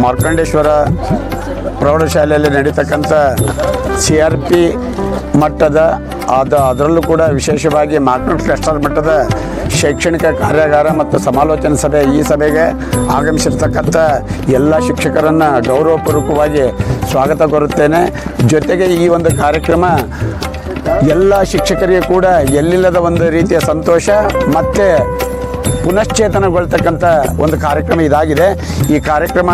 ಮಾರ್ಕಂಡೇಶ್ವರ ಪ್ರೌಢಶಾಲೆಯಲ್ಲಿ ನಡೀತಕ್ಕಂಥ C R P ಮಟ್ಟದ ಅದು ಅದರಲ್ಲೂ ಕೂಡ ವಿಶೇಷವಾಗಿ ಮಾರ್ಕಂಡ ಕ್ಲಸ್ಟರ್ ಮಟ್ಟದ ಶೈಕ್ಷಣಿಕ ಕಾರ್ಯಾಗಾರ ಮತ್ತು ಸಮಾಲೋಚನೆ ಸಭೆ ಈ ಸಭೆಗೆ ಆಗಮಿಸಿರ್ತಕ್ಕಂಥ ಎಲ್ಲ ಶಿಕ್ಷಕರನ್ನು ಗೌರವಪೂರ್ವಕವಾಗಿ ಸ್ವಾಗತ ಕೋರುತ್ತೇನೆ. ಜೊತೆಗೆ ಈ ಒಂದು ಕಾರ್ಯಕ್ರಮ ಎಲ್ಲ ಶಿಕ್ಷಕರಿಗೆ ಕೂಡ ಎಲ್ಲಿಲ್ಲದ ಒಂದು ರೀತಿಯ ಸಂತೋಷ ಮತ್ತು ಪುನಶ್ಚೇತನಗೊಳ್ತಕ್ಕಂಥ ಒಂದು ಕಾರ್ಯಕ್ರಮ ಇದಾಗಿದೆ ಈ ಕಾರ್ಯಕ್ರಮ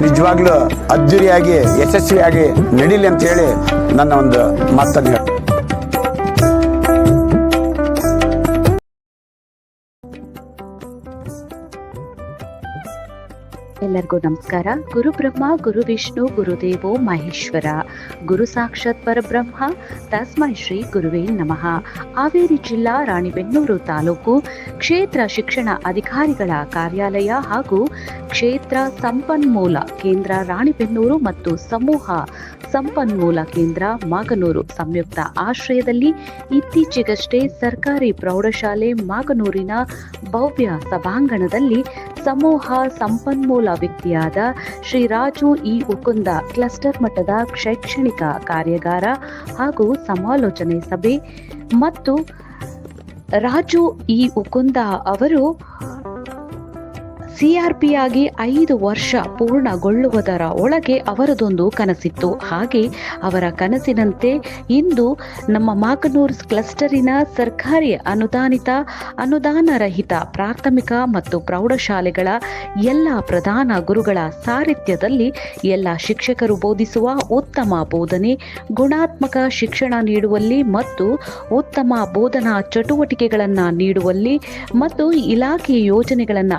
ನಿಜವಾಗ್ಲೂ ಅದ್ಧೂರಿಯಾಗಿ, ಯಶಸ್ವಿಯಾಗಿ ನಡೀಲಿ ಅಂತ ಹೇಳಿ ನನ್ನ ಒಂದು ಮಾತನ್ನು. ಎಲ್ಲರಿಗೂ ನಮಸ್ಕಾರ. ಗುರು ಬ್ರಹ್ಮ, ಗುರು ವಿಷ್ಣು ಗುರುದೇವೋ ಮಹೇಶ್ವರ. ಗುರು ಸಾಕ್ಷಾತ್ ಪರಬ್ರಹ್ಮ, ತಸ್ಮೈ ಶ್ರೀ ಗುರುವೇ ನಮಃ. ಹಾವೇರಿ ಜಿಲ್ಲಾ, ರಾಣಿಬೆನ್ನೂರು ತಾಲೂಕು ಕ್ಷೇತ್ರ ಶಿಕ್ಷಣ ಅಧಿಕಾರಿಗಳ ಕಾರ್ಯಾಲಯ ಹಾಗೂ ಕ್ಷೇತ್ರ ಸಂಪನ್ಮೂಲ ಕೇಂದ್ರ ರಾಣಿಬೆನ್ನೂರು ಮತ್ತು ಸಮೂಹ ಸಂಪನ್ಮೂಲ ಕೇಂದ್ರ ಮಾಗನೂರು ಸಂಯುಕ್ತ ಆಶ್ರಯದಲ್ಲಿ ಇತ್ತೀಚೆಗಷ್ಟೇ ಸರ್ಕಾರಿ ಪ್ರೌಢಶಾಲೆ ಮಾಗನೂರಿನ ಭವ್ಯ ಸಭಾಂಗಣದಲ್ಲಿ ಸಮೂಹ ಸಂಪನ್ಮೂಲ ವ್ಯಕ್ತಿಯಾದ ಶ್ರೀ ರಾಜು ಇ ಉಕುಂದ ಕ್ಲಸ್ಟರ್ ಮಟ್ಟದ ಶೈಕ್ಷಣಿಕ ಕಾರ್ಯಾಗಾರ ಹಾಗೂ ಸಮಾಲೋಚನೆ ಸಭೆ ಮತ್ತು ರಾಜು ಇ ಉಕುಂದ ಅವರು ಸಿಆರ್ಪಿ ಆಗಿ ಐದು ವರ್ಷ ಪೂರ್ಣಗೊಳ್ಳುವುದರ ಒಳಗೆ ಅವರದೊಂದು ಕನಸಿತ್ತು. ಹಾಗೆ ಅವರ ಕನಸಿನಂತೆ ಇಂದು ನಮ್ಮ ಮಾಕನೂರ್ ಕ್ಲಸ್ಟರಿನ ಸರ್ಕಾರಿ ಅನುದಾನಿತ ಅನುದಾನ ರಹಿತ ಪ್ರಾಥಮಿಕ ಮತ್ತು ಪ್ರೌಢಶಾಲೆಗಳ ಎಲ್ಲ ಪ್ರಧಾನ ಗುರುಗಳ ಸಾರಥ್ಯದಲ್ಲಿ ಎಲ್ಲ ಶಿಕ್ಷಕರು ಬೋಧಿಸುವ ಉತ್ತಮ ಬೋಧನೆ, ಗುಣಾತ್ಮಕ ಶಿಕ್ಷಣ ನೀಡುವಲ್ಲಿ ಮತ್ತು ಉತ್ತಮ ಬೋಧನಾ ಚಟುವಟಿಕೆಗಳನ್ನು ನೀಡುವಲ್ಲಿ ಮತ್ತು ಇಲಾಖೆ ಯೋಜನೆಗಳನ್ನು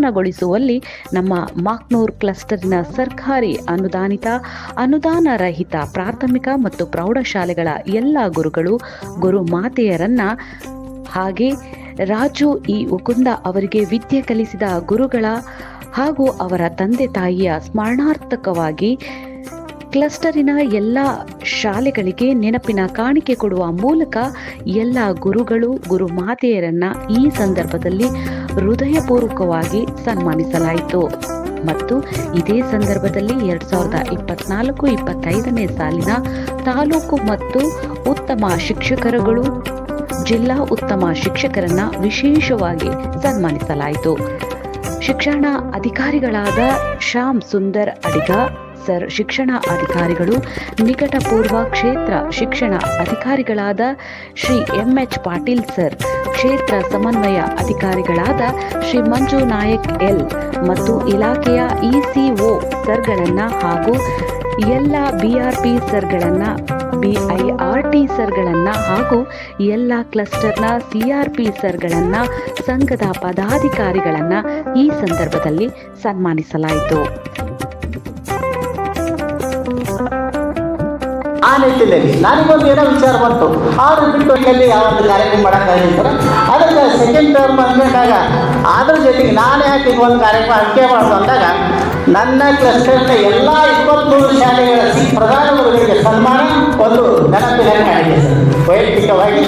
ಅನುಷ್ಠಾನಗೊಳಿಸುವಲ್ಲಿ ನಮ್ಮ ಮಾಕ್ನೂರ್ ಕ್ಲಸ್ಟರ್ನ ಸರ್ಕಾರಿ ಅನುದಾನಿತ ಅನುದಾನ ರಹಿತ ಪ್ರಾಥಮಿಕ ಮತ್ತು ಪ್ರೌಢಶಾಲೆಗಳ ಎಲ್ಲ ಗುರುಗಳು ಗುರು ಮಾತೆಯರನ್ನ ಹಾಗೆ ರಾಜು ಈ ಉಕುಂದ ಅವರಿಗೆ ವಿದ್ಯೆ ಕಲಿಸಿದ ಗುರುಗಳ ಹಾಗೂ ಅವರ ತಂದೆ ತಾಯಿಯ ಸ್ಮರಣಾರ್ಥಕವಾಗಿ ಕ್ಲಸ್ಟರಿನ ಎಲ್ಲ ಶಾಲೆಗಳಿಗೆ ನೆನಪಿನ ಕಾಣಿಕೆ ಕೊಡುವ ಮೂಲಕ ಎಲ್ಲ ಗುರುಗಳು ಗುರು ಮಾತೆಯರನ್ನ ಈ ಸಂದರ್ಭದಲ್ಲಿ ಹೃದಯಪೂರ್ವಕವಾಗಿ ಸನ್ಮಾನಿಸಲಾಯಿತು. ಮತ್ತು ಇದೇ ಸಂದರ್ಭದಲ್ಲಿ ಎರಡ್ ಸಾವಿರದ ಇಪ್ಪತ್ನಾಲ್ಕು ಇಪ್ಪತ್ತೈದನೇ ಸಾಲಿನ ತಾಲೂಕು ಮತ್ತು ಉತ್ತಮ ಶಿಕ್ಷಕರುಗಳು, ಜಿಲ್ಲಾ ಉತ್ತಮ ಶಿಕ್ಷಕರನ್ನ ವಿಶೇಷವಾಗಿ ಸನ್ಮಾನಿಸಲಾಯಿತು. ಶಿಕ್ಷಣ ಅಧಿಕಾರಿಗಳಾದ ಶ್ಯಾಮ್ ಸುಂದರ್ ಅಡಿಗ ಸರ್ ಶಿಕ್ಷಣ ಅಧಿಕಾರಿಗಳು, ನಿಕಟಪೂರ್ವ ಕ್ಷೇತ್ರ ಶಿಕ್ಷಣ ಅಧಿಕಾರಿಗಳಾದ Shri M H Patil sir, ಕ್ಷೇತ್ರ ಸಮನ್ವಯ ಅಧಿಕಾರಿಗಳಾದ ಶ್ರೀ ಮಂಜು ನಾಯಕ್ ಎಲ್ ಮತ್ತು ಇಲಾಖೆಯ ಇಸಿಒ ಸರ್ಗಳನ್ನು ಹಾಗೂ ಎಲ್ಲ ಬಿಆರ್ಪಿ ಸರ್ಗಳನ್ನ, ಬಿಐಆರ್ಟಿ ಸರ್ಗಳನ್ನು ಹಾಗೂ ಎಲ್ಲ ಕ್ಲಸ್ಟರ್ನ ಸಿಆರ್ಪಿ ಸರ್ಗಳನ್ನು ಸಂಘದ ಪದಾಧಿಕಾರಿಗಳನ್ನು ಈ ಸಂದರ್ಭದಲ್ಲಿ ಸನ್ಮಾನಿಸಲಾಯಿತು. ಆ ನಿಟ್ಟಿನಲ್ಲಿ ನನಗೊಂದು ಏನೋ ವಿಚಾರ ಬಂತು. ಅವರು ಬಿಟ್ಟು ಇಲ್ಲಿ ಯಾವ ಕಾರ್ಯಕ್ರಮ ಮಾಡೋಕ್ಕಾಗಿರ್ತಾರೆ ಅದಕ್ಕೆ ಸೆಕೆಂಡ್ ಟರ್ಮ್ ಅಂದಾಗ ಅದ್ರ ಜೊತೆಗೆ ನಾನು ಯಾಕೆ ಒಂದು ಕಾರ್ಯಕ್ರಮ ಅಡಿಕೆ ಮಾಡೋದು ಅಂದಾಗ ನನ್ನ ಕ್ಲಸ್ಟರ್ನ ಎಲ್ಲ ಇಪ್ಪತ್ತ್ಮೂರು ಶಾಲೆಗಳ ಪ್ರಧಾನಮಂತ್ರಿಗಳಿಗೆ ಸನ್ಮಾನ, ಒಂದು ನೆನಪಿನ ಸರ್ ವೈಯಕ್ತಿಕವಾಗಿ.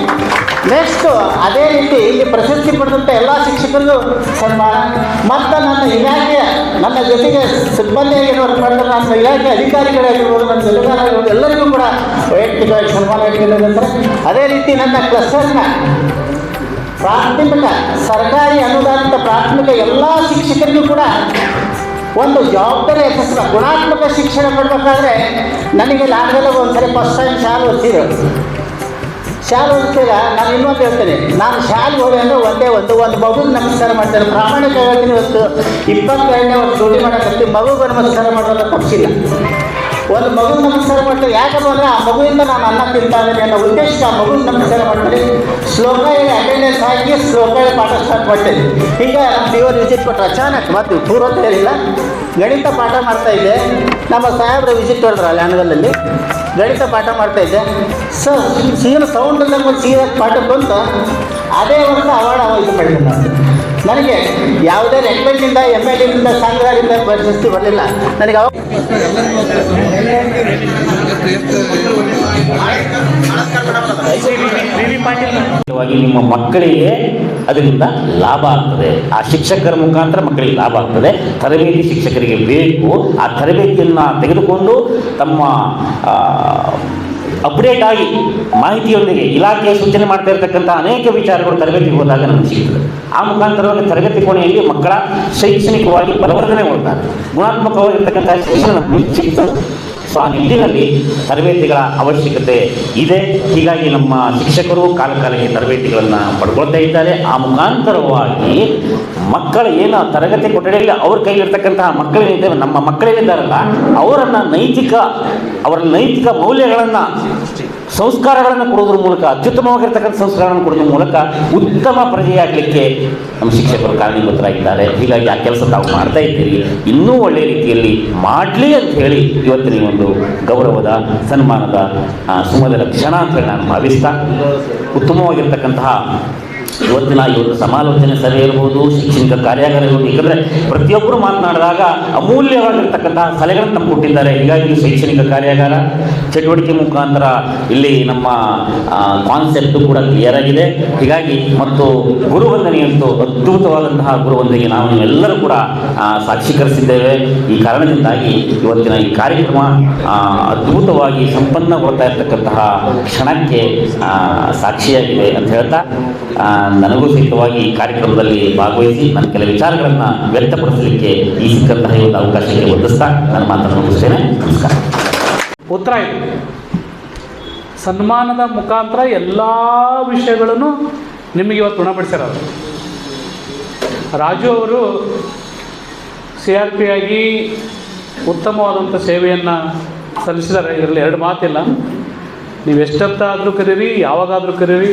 ನೆಕ್ಸ್ಟ್ ಅದೇ ರೀತಿ ಇಲ್ಲಿ ಪ್ರಶಸ್ತಿ ಪಡೆದಂಥ ಎಲ್ಲ ಶಿಕ್ಷಕರಿಗೂ ಸನ್ಮಾನ. ಮತ್ತು ನನ್ನ ಇಲಾಖೆಯ, ನನ್ನ ಜೊತೆಗೆ ಸಿಬ್ಬಂದಿಯಾಗಿ ವರ್ಕ್ ಮಾಡ್ತಾರೆ ನನ್ನ ಇಲಾಖೆ ಅಧಿಕಾರಿಗಳಾಗಿರ್ಬೋದು ನನ್ನ ಜೊತೆಗಾರರಾಗಿರ್ಬೋದು ಎಲ್ಲರಿಗೂ ಕೂಡ ವೈಯಕ್ತಿಕವಾಗಿ ಸನ್ಮಾನ ಇಟ್ಟಿರೋದಂದ್ರೆ ಅದೇ ರೀತಿ ನನ್ನ ಕ್ಲಸ್ಟರ್ನ ಪ್ರಾಥಮಿಕ, ಸರ್ಕಾರಿ ಅನುದಾನಿತ ಪ್ರಾಥಮಿಕ ಎಲ್ಲ ಶಿಕ್ಷಕರಿಗೂ ಕೂಡ ಒಂದು ಜವಾಬ್ದಾರಿ ಹೆಸರು ಗುಣಾತ್ಮಕ ಶಿಕ್ಷಣ ಕೊಡಬೇಕಾದ್ರೆ ನನಗೆ ಲಾಂಗಲ್ಲ ಒಂದ್ಸರಿ ಫಸ್ಟ್ ಟೈಮ್ ಶಾಲೆ ಓದ್ತಿದ್ರು ಶಾಲೆ ಓದ್ತೀಗ ನಾನು ಇನ್ನೊಂದು ಹೇಳ್ತೇನೆ. ನಾನು ಶಾಲು ಹೋದೆ ಅಂದರೆ ಒಂದೇ ಒಂದು ಒಂದು ಮಗುಗೆ ನಮಸ್ಕಾರ ಮಾಡ್ತೇನೆ ಪ್ರಾಮಾಣಿಕ ಹೇಳ್ತೀನಿ ಇವತ್ತು. ಇಪ್ಪತ್ತೆರಡನೇ ಒಂದು ಡ್ಯೂಟಿ ಮಾಡಕ್ಕೆ ಮಗುಗೆ ನಮಸ್ಕಾರ ಮಾಡೋದು ತಪ್ಪಿಲ್ಲ ಒಂದು ಮಗು ನಮಸ್ಕಾರ ಮಾಡ್ತಾರೆ ಯಾಕಪ್ಪ ಅಂದರೆ ಆ ಮಗುವಿಂದ ನಾನು ಅನ್ನ ತಿಂತಾ ಇದ್ದೀನಿ ಅನ್ನೋ ಉದ್ದೇಶ ಆ ಮಗು ನಮಸ್ಕಾರ ಮಾಡ್ತೀನಿ ಶ್ಲೋಕ ಅಟೆಂಡೆನ್ಸ್ ಹಾಕಿ ಶ್ಲೋಕ ಪಾಠ ಸ್ಟಾರ್ಟ್ ಮಾಡ್ತೇನೆ. ಈಗ ನಮ್ಮ ದೇವರು ವಿಸಿಟ್ ಕೊಟ್ಟರು ಅಚಾನಕ್ ಮತ್ತು ಪೂರ್ವ ಹೇಳಿಲ್ಲ. ಗಣಿತ ಪಾಠ ಮಾಡ್ತಾ ಇದ್ದೆ. ನಮ್ಮ ಸಾಹೇಬ್ರ ವಿಸಿಟ್ ಹೊಡೆದ್ರು ಅಲ್ಲಿ ಹಣಗಲ್ಲಲ್ಲಿ ಗಣಿತ ಪಾಠ ಮಾಡ್ತಾ ಇದ್ದೆ. ಸೊ, ಸೀನ್ ಸೌಂಡ್ ಒಂದು ಸೀರಿಯಸ್ ಪಾಠ ಬಂತು. ಅದೇ ಒಂದು ಅವಾರ್ಡ್ ಅವ ಇದು ಪಡೆದಿಲ್ಲ ನಾನು ನನಗೆ ಯಾವುದೇ ರೆಕಮೆಂಡಿಂದ ಎಂ ಎಲ್ ಎದಿಂದ ಸಂಘದಿಂದ ಪ್ರಶಸ್ತಿ ಬರಲಿಲ್ಲ. ನನಗೆ ಅವಾಗ ನಿಮ್ಮ ಮಕ್ಕಳಿಗೆ ಅದರಿಂದ ಲಾಭ ಆಗ್ತದೆ. ಆ ಶಿಕ್ಷಕರ ಮುಖಾಂತರ ಮಕ್ಕಳಿಗೆ ಲಾಭ ಆಗ್ತದೆ. ತರಬೇತಿ ಶಿಕ್ಷಕರಿಗೆ ಬೇಕು. ಆ ತರಬೇತಿಯನ್ನು ತೆಗೆದುಕೊಂಡು ತಮ್ಮ ಅಪ್ಡೇಟ್ ಆಗಿ ಮಾಹಿತಿಯೊಂದಿಗೆ ಇಲಾಖೆಯ ಸೂಚನೆ ಮಾಡ್ತಾ ಇರತಕ್ಕಂಥ ಅನೇಕ ವಿಚಾರಗಳು ತರಬೇತಿಗೆ ಹೋದಾಗ ನಮಗೆ ಸಿಗ್ತದೆ. ಆ ಮುಖಾಂತರವಾಗಿ ತರಗತಿ ಕೋಣೆಯಲ್ಲಿ ಮಕ್ಕಳ ಶೈಕ್ಷಣಿಕವಾಗಿ ಬಲವರ್ಧನೆಗೊಳ್ತಾರೆ ಗುಣಾತ್ಮಕವಾಗಿರ್ತಕ್ಕಂಥ ಶಿಕ್ಷಣ ಸಿಗ್ತದೆ. ಸೊ ಆ ನಿಟ್ಟಿನಲ್ಲಿ ತರಬೇತಿಗಳ ಅವಶ್ಯಕತೆ ಇದೆ. ಹೀಗಾಗಿ ನಮ್ಮ ಶಿಕ್ಷಕರು ಕಾಲ ಕಾಲಕ್ಕೆ ತರಬೇತಿಗಳನ್ನು ಪಡ್ಕೊಳ್ತಾ ಇದ್ದಾರೆ. ಆ ಮುಖಾಂತರವಾಗಿ ಮಕ್ಕಳ ಏನು ತರಗತಿ ಕೊಠಡಿಯಲ್ಲಿ ಅವ್ರ ಕೈಲಿರ್ತಕ್ಕಂತಹ ಮಕ್ಕಳೇನಿದ್ದೇವೆ ನಮ್ಮ ಮಕ್ಕಳೇನಿದ್ದಾರಲ್ಲ ಅವರನ್ನು ನೈತಿಕ, ಅವರ ನೈತಿಕ ಮೌಲ್ಯಗಳನ್ನು ಸಂಸ್ಕಾರಗಳನ್ನು ಕೊಡೋದ್ರ ಮೂಲಕ, ಅತ್ಯುತ್ತಮವಾಗಿರ್ತಕ್ಕಂಥ ಸಂಸ್ಕಾರಗಳನ್ನು ಕೊಡೋದ್ರ ಮೂಲಕ ಉತ್ತಮ ಪ್ರಜೆಯಾಗಲಿಕ್ಕೆ ನಮ್ಮ ಶಿಕ್ಷಕರು ಕಾರಣೀಭೂತರಾಗಿದ್ದಾರೆ. ಹೀಗಾಗಿ ಆ ಕೆಲಸ ತಾವು ಮಾಡ್ತಾ ಇದ್ದೀರಿ. ಇನ್ನೂ ಒಳ್ಳೆಯ ರೀತಿಯಲ್ಲಿ ಮಾಡಲಿ ಅಂತ ಹೇಳಿ ಇವತ್ತಿನ ಒಂದು ಗೌರವದ, ಸನ್ಮಾನದ ಸುಮಧುರ ಕ್ಷಣ ಅಂತ ಹೇಳಿ ನಾನು ಭಾವಿಸ್ತಾ, ಉತ್ತಮವಾಗಿರ್ತಕ್ಕಂತಹ ಇವತ್ತಿನ ಇವತ್ತು ಸಮಾಲೋಚನೆ ಸಭೆ ಇರ್ಬೋದು, ಶೈಕ್ಷಣಿಕ ಕಾರ್ಯಾಗಾರ ಇರ್ಬೋದು. ಯಾಕಂದರೆ ಪ್ರತಿಯೊಬ್ಬರು ಮಾತನಾಡಿದಾಗ ಅಮೂಲ್ಯವಾಗಿರ್ತಕ್ಕಂತಹ ಸಲಹೆಗಳನ್ನು ನಮ್ಗೆ ಕೊಟ್ಟಿದ್ದಾರೆ. ಹೀಗಾಗಿ ಶೈಕ್ಷಣಿಕ ಕಾರ್ಯಾಗಾರ ಚಟುವಟಿಕೆ ಮುಖಾಂತರ ಇಲ್ಲಿ ನಮ್ಮ ಕಾನ್ಸೆಪ್ಟ್ ಕೂಡ ಕ್ಲಿಯರ್ ಆಗಿದೆ. ಹೀಗಾಗಿ ಮತ್ತು ಗುರುವಂದನೆಯಂತೂ ಅದ್ಭುತವಾದಂತಹ ಗುರುವಂದನೆಗೆ ನಾವು ನೀವೆಲ್ಲರೂ ಕೂಡ ಸಾಕ್ಷೀಕರಿಸಿದ್ದೇವೆ ಈ ಕಾರಣದಿಂದಾಗಿ ಇವತ್ತಿನ ಈ ಕಾರ್ಯಕ್ರಮ ಅದ್ಭುತವಾಗಿ ಸಂಪನ್ನಗೊಳ್ತಾ ಇರತಕ್ಕಂತಹ ಕ್ಷಣಕ್ಕೆ ಸಾಕ್ಷಿಯಾಗಿದೆ ಅಂತ ಹೇಳ್ತಾ ನನಗೂ ಸಹಿತವಾಗಿ ಈ ಕಾರ್ಯಕ್ರಮದಲ್ಲಿ ಭಾಗವಹಿಸಿ ನನ್ನ ಕೆಲ ವಿಚಾರಗಳನ್ನು ವ್ಯಕ್ತಪಡಿಸಲಿಕ್ಕೆ ಈ ಸಿಕ್ಕಂತಹ ಒಂದು ಅವಕಾಶಕ್ಕೆ ಒದಿಸ್ತಾ ನನ್ನ ಮಾತನ್ನು ಮುಗಿಸ್ತೇನೆ. ನಮಸ್ಕಾರ. ಉತ್ತರ ಸನ್ಮಾನದ ಮುಖಾಂತರ ಎಲ್ಲ ವಿಷಯಗಳನ್ನು ನಿಮಗೆ ಇವತ್ತು ಗುಣಪಡಿಸ್ಯಾರ ರಾಜು ಅವರು ಸಿ ಆರ್ ಪಿ ಆಗಿ ಉತ್ತಮವಾದಂಥ ಸೇವೆಯನ್ನು ಸಲ್ಲಿಸಿದ್ದಾರೆ. ಇದರಲ್ಲಿ ಎರಡು ಮಾತಿಲ್ಲ. ನೀವು ಎಷ್ಟೊತ್ತಾದರೂ ಕರೀರಿ, ಯಾವಾಗಾದರೂ ಕರೀರಿ.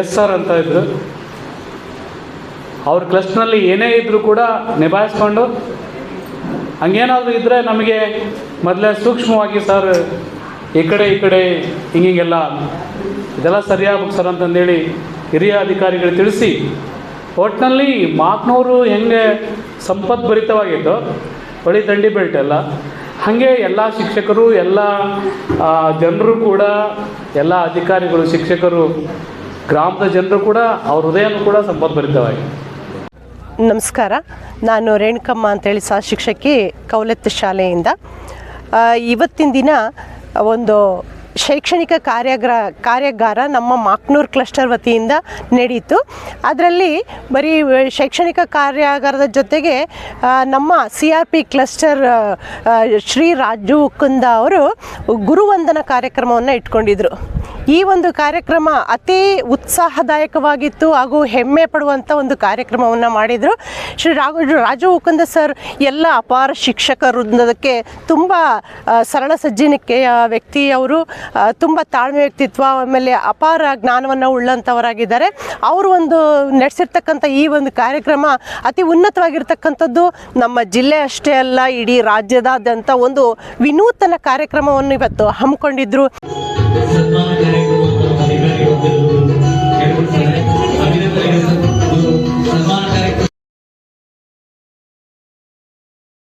ಎಸ್ ಸರ್ ಅಂತ ಇದ್ದರು ಅವ್ರ ಕ್ಲಸ್ಟ್ನಲ್ಲಿ ಏನೇ ಇದ್ದರೂ ಕೂಡ ನಿಭಾಯಿಸ್ಕೊಂಡು, ಹಂಗೇನಾದರೂ ಇದ್ದರೆ ನಮಗೆ ಮೊದಲೇ ಸೂಕ್ಷ್ಮವಾಗಿ ಸರ್, ಈ ಕಡೆ ಈ ಕಡೆ ಹಿಂಗಿಂಗೆಲ್ಲ ಇದೆಲ್ಲ ಸರಿಯಾಗಬೇಕು ಸರ್ ಅಂತಂದೇಳಿ ಹಿರಿಯ ಅಧಿಕಾರಿಗಳು ತಿಳಿಸಿ ಒಟ್ಟಿನಲ್ಲಿ ಮಾತ್ನೂರು ಹೆಂಗೆ ಸಂಪದ್ಭರಿತವಾಗಿತ್ತು ಹೊಳಿ ದಂಡಿ ಬೆಲ್ಟ್ ಎಲ್ಲ. ಹಾಗೆ ಎಲ್ಲ ಶಿಕ್ಷಕರು, ಎಲ್ಲ ಜನರು ಕೂಡ, ಎಲ್ಲ ಅಧಿಕಾರಿಗಳು, ಶಿಕ್ಷಕರು ಗ್ರಾಮದ ಜನರು ಕೂಡ ಅವ್ರ ಹೃದಯನೂ ಕೂಡ ಸಂಪದ್ಭರಿತವಾಗಿದೆ ನಮಸ್ಕಾರ. ನಾನು ರೇಣುಕಮ್ಮ ಅಂತೇಳಿ ಸಹ ಶಿಕ್ಷಕಿ ಕೌಲತ್ತು ಶಾಲೆಯಿಂದ. ಇವತ್ತಿನ ದಿನ ಒಂದು ಶೈಕ್ಷಣಿಕ ಕಾರ್ಯಾಗ್ರ, ಕಾರ್ಯಾಗಾರ ನಮ್ಮ ಮಾಕ್ನೂರ್ ಕ್ಲಸ್ಟರ್ ವತಿಯಿಂದ ನಡೆಯಿತು ಅದರಲ್ಲಿ ಬರೀ ಶೈಕ್ಷಣಿಕ ಕಾರ್ಯಾಗಾರದ ಜೊತೆಗೆ ನಮ್ಮ C R P cluster Shri Raju ಕುಂದ ಅವರು ಗುರುವಂದನ ಕಾರ್ಯಕ್ರಮವನ್ನು ಇಟ್ಕೊಂಡಿದ್ರು. ಈ ಒಂದು ಕಾರ್ಯಕ್ರಮ ಅತಿ ಉತ್ಸಾಹದಾಯಕವಾಗಿತ್ತು ಹಾಗೂ ಹೆಮ್ಮೆ ಪಡುವಂಥ ಒಂದು ಕಾರ್ಯಕ್ರಮವನ್ನು ಮಾಡಿದರು. ಶ್ರೀ ರಾಘು ರಾಜು ಉಕಂದ ಸರ್, ಎಲ್ಲ ಅಪಾರ ಶಿಕ್ಷಕ ವೃಂದಕ್ಕೆ ತುಂಬ ಸರಳ ಸಜ್ಜನಿಕೆಯ ವ್ಯಕ್ತಿ ಅವರು ತುಂಬ ತಾಳ್ಮೆ ವ್ಯಕ್ತಿತ್ವ, ಆಮೇಲೆ ಅಪಾರ ಜ್ಞಾನವನ್ನು ಉಳ್ಳಂಥವರಾಗಿದ್ದಾರೆ ಅವರು ಒಂದು ನಡೆಸಿರ್ತಕ್ಕಂಥ ಈ ಒಂದು ಕಾರ್ಯಕ್ರಮ ಅತಿ ಉನ್ನತವಾಗಿರ್ತಕ್ಕಂಥದ್ದು ನಮ್ಮ ಜಿಲ್ಲೆ ಅಷ್ಟೇ ಅಲ್ಲ, ಇಡೀ ರಾಜ್ಯದಾದ್ಯಂತ ಒಂದು ವಿನೂತನ ಕಾರ್ಯಕ್ರಮವನ್ನು ಇವತ್ತು ಹಮ್ಮಿಕೊಂಡಿದ್ರು. ಸನ್ಮಾನ ಕಾರ್ಯಕ್ರಮ